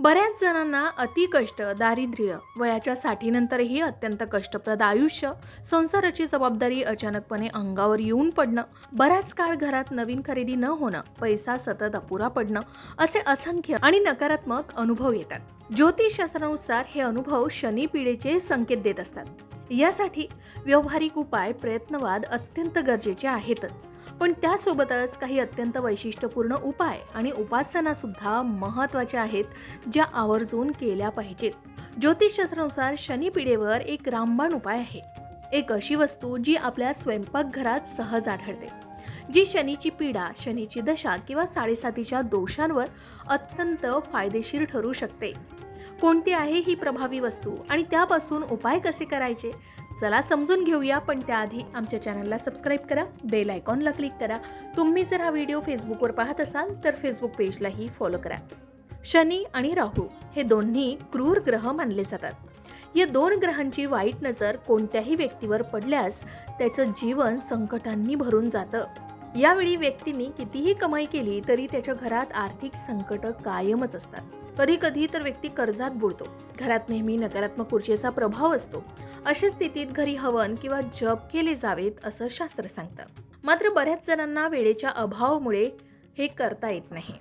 बऱ्याच जणांना अतिकष्ट दारिद्र्य वयाच्या साठीनंतरही अत्यंत कष्टप्रद आयुष्य संसाराची जबाबदारी अचानकपणे अंगावर येऊन पडणं बराच काळ घरात नवीन खरेदी न होणं पैसा सतत अपुरा पडणं असे असंख्य आणि नकारात्मक अनुभव येतात. ज्योतिषशास्त्रानुसार हे अनुभव शनी पिढेचे संकेत देत असतात. यासाठी व्यावहारिक उपाय प्रयत्नवाद अत्यंत गरजेचे आहेतच. पण त्यासोबतच काही अत्यंत वैशिष्ट्यपूर्ण उपाय आणि उपासनासुद्धा महत्त्वाच्या आहेत ज्या आवर्जून केल्या पाहिजेत. ज्योतिषशास्त्रानुसार शनी पिढेवर एक रामबाण उपाय आहे. एक अशी वस्तू जी आपल्या स्वयंपाकघरात सहज आढळते. जी शनीची पीडा शनीची दशा किंवा साडेसातीच्या दोषांवर अत्यंत फायदेशीर ठरू शकते. कोणती आहे ही प्रभावी वस्तू आणि त्यापासून उपाय कसे करायचे? चला समजून घेऊया पण त्याआधी आमच्या चॅनलला सबस्क्राईब करा बेल आयकॉनला क्लिक करा. तुम्ही जर हा व्हिडिओ फेसबुकवर पाहत असाल तर फेसबुक पेजलाही फॉलो करा. शनी आणि राहू हे दोन्ही क्रूर ग्रह मानले जातात. या दोन ग्रहांची वाईट नजर कोणत्याही व्यक्तीवर पडल्यास त्याचं जीवन संकटांनी भरून जातं. यावेळी व्यक्तींनी कितीही कमाई केली तरी त्याच्या घरात आर्थिक संकट कायमच असतात. कधी कधी तर व्यक्ती कर्जात बुडतो. घरात नेहमी नकारात्मक ऊर्जेचा प्रभाव असतो. अशा स्थितीत घरी हवन किंवा जप केले जावेत असं शास्त्र सांगतं. मात्र बऱ्याच जणांना वेळेच्या अभावामुळे हे करता येत नाही.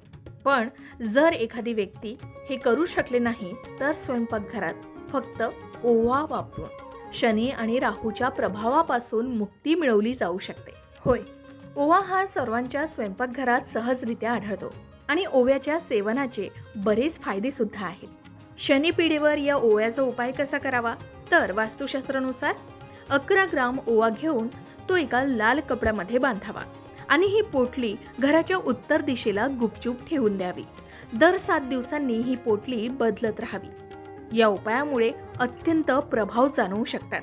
पण जर एखादी व्यक्ती हे करू शकले नाही तर स्वयंपाकघरात फक्त ओवा वापरून शनी आणि राहूच्या प्रभावापासून मुक्ती मिळवली जाऊ शकते. होय ओवा हा सर्वांच्या स्वयंपाकघरात सहजरित्या आढळतो. आणि ओव्याच्या सेवनाचे बरेच फायदेसुद्धा आहेत. शनी पिढीवर या ओव्याचा उपाय कसा करावा? तर वास्तुशास्त्रानुसार अकरा ग्राम ओवा घेऊन तो एका लाल कपड्यामध्ये बांधावा आणि ही पोटली घराच्या उत्तर दिशेला गुपचूप ठेवून द्यावी. दर सात दिवसांनी ही पोटली बदलत राहावी. या उपायामुळे अत्यंत प्रभाव जाणवू शकतात.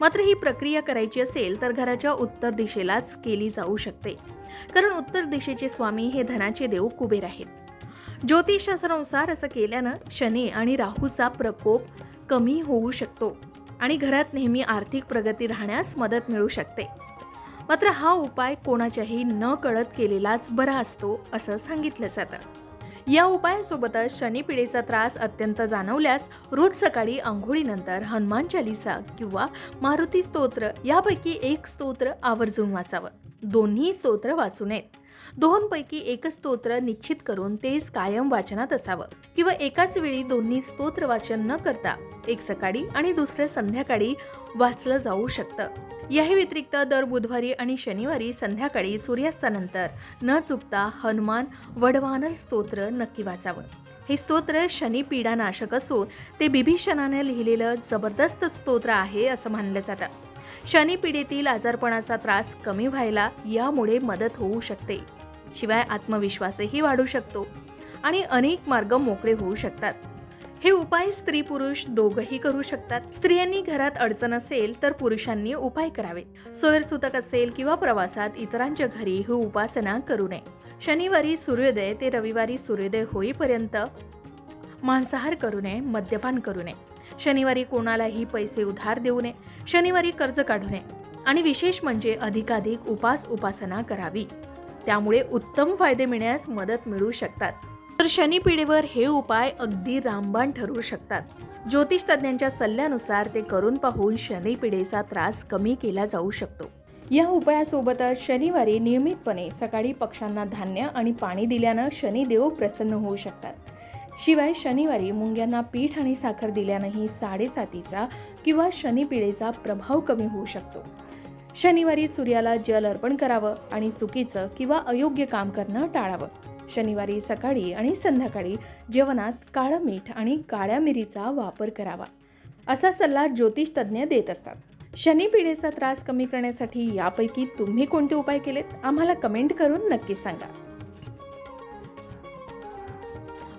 मात्र ही प्रक्रिया करायची असेल तर घराच्या उत्तर दिशेलाच केली जाऊ शकते. कारण उत्तर दिशेचे स्वामी हे धनाचे देव कुबेर आहेत. ज्योतिषशास्त्रानुसार असं केल्यानं शनी आणि राहूचा प्रकोप कमी होऊ शकतो आणि घरात नेहमी आर्थिक प्रगती राहण्यास मदत मिळू शकते. मात्र हा उपाय कोणाच्याही न कळत केलेलाच बरा असतो असं सांगितलं जातं. या उपायासोबतच शनीपिढीचा त्रास अत्यंत जाणवल्यास रोज सकाळी आंघोळीनंतर हनुमान चालिसा किंवा मारुती स्तोत्र यापैकी एक स्तोत्र आवर्जून वाचावं. दोन्ही स्तोत्र वाचू नयेत. दोनपैकी एकच स्तोत्र निश्चित करून तेच कायम वाचनात असावं. किंवा एकाच वेळी दोन्ही स्तोत्र वाचन न करता एक सकाळी आणि दुसरं संध्याकाळी वाचलं जाऊ शकतं. याही व्यतिरिक्त दर बुधवारी आणि शनिवारी संध्याकाळी सूर्यास्तानंतर न चुकता हनुमान वडवानर स्तोत्र नक्की वाचावं. हे स्तोत्र शनिपीडानाशक असून ते बिभीषणाने लिहिलेलं जबरदस्त स्तोत्र आहे असं मानलं जातं. शनी पिढीतील आजारपणाचा त्रास कमी व्हायला यामुळे मदत होऊ शकते. शिवाय आत्मविश्वासही वाढू शकतो आणि अनेक मार्ग मोकळे होऊ शकतात. हे उपाय स्त्री पुरुष दोघही करू शकतात. स्त्रियांनी घरात अडचण असेल तर पुरुषांनी उपाय करावे सोयरसुतक असेल किंवा प्रवासात इतरांच्या घरी ही उपासना करू नये. शनिवारी सूर्योदय ते रविवारी सूर्योदय होईपर्यंत मांसाहार करू नये मद्यपान करू नये. शनिवारी कोणालाही पैसे उधार देऊ नये शनिवारी कर्ज काढू नये आणि विशेष म्हणजे अधिकाधिक उपास उपासना करावी. त्यामुळे उत्तम फायदे मिळण्यास मदत मिळू शकतात. तर शनिपिढीवर हे उपाय अगदी रामबाण ठरू शकतात. ज्योतिष तज्ज्ञांच्या सल्ल्यानुसार ते करून पाहून शनी पिढीचा त्रास कमी केला जाऊ शकतो. या उपायासोबतच शनिवारी नियमितपणे सकाळी पक्ष्यांना धान्य आणि पाणी दिल्यानं शनिदेव प्रसन्न होऊ शकतात. शिवाय शनिवारी मुंग्यांना पीठ आणि साखर दिल्यानंही साडेसातीचा किंवा शनिपिढेचा प्रभाव कमी होऊ शकतो. शनिवारी सूर्याला जल अर्पण करावं आणि चुकीचं किंवा अयोग्य काम करणं टाळावं. शनिवारी सकाळी आणि संध्याकाळी जेवणात काळं मीठ आणि काळ्या मिरीचा वापर करावा. असा सल्ला ज्योतिष तज्ज्ञ देत असतात. शनी त्रास कमी करण्यासाठी यापैकी तुम्ही कोणते उपाय केलेत? आम्हाला कमेंट करून नक्की सांगा.